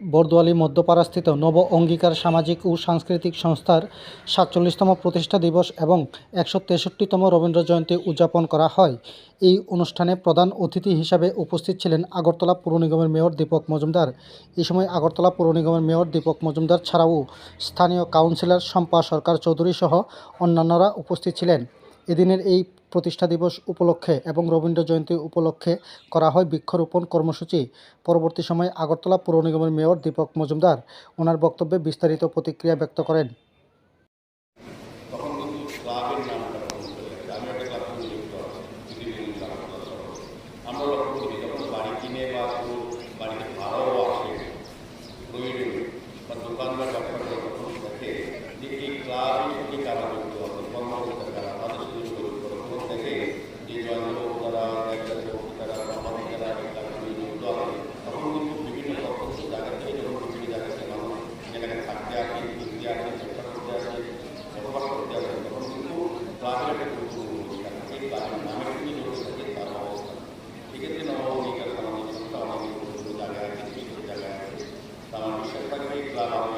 বরদোয়ালি মধ্যপাড়াস্থিত নব অঙ্গীকার সামাজিক ও সাংস্কৃতিক সংস্থার সাতচল্লিশতম প্রতিষ্ঠা দিবস এবং একশো তেষট্টিতম রবীন্দ্র জয়ন্তী উদযাপন করা হয়। এই অনুষ্ঠানে প্রধান অতিথি হিসাবে উপস্থিত ছিলেন আগরতলা পৌর নিগমের মেয়র দীপক মজুমদার। এই সময় আগরতলা পৌর নিগমের মেয়র দীপক মজুমদার ছাড়াও স্থানীয় কাউন্সিলর শম্পা সরকার চৌধুরী সহ অন্যান্যরা উপস্থিত ছিলেন। এদিনের এই প্রতিষ্ঠা দিবস উপলক্ষে এবং রবীন্দ্র জয়ন্তী উপলক্ষে করা হয় বৃক্ষরোপণ কর্মসূচি। পরবর্তী সময়ে আগরতলা পৌর নিগমের মেয়র দীপক মজুমদার ওনার বক্তব্যে বিস্তারিত প্রতিক্রিয়া ব্যক্ত করেন। Amen.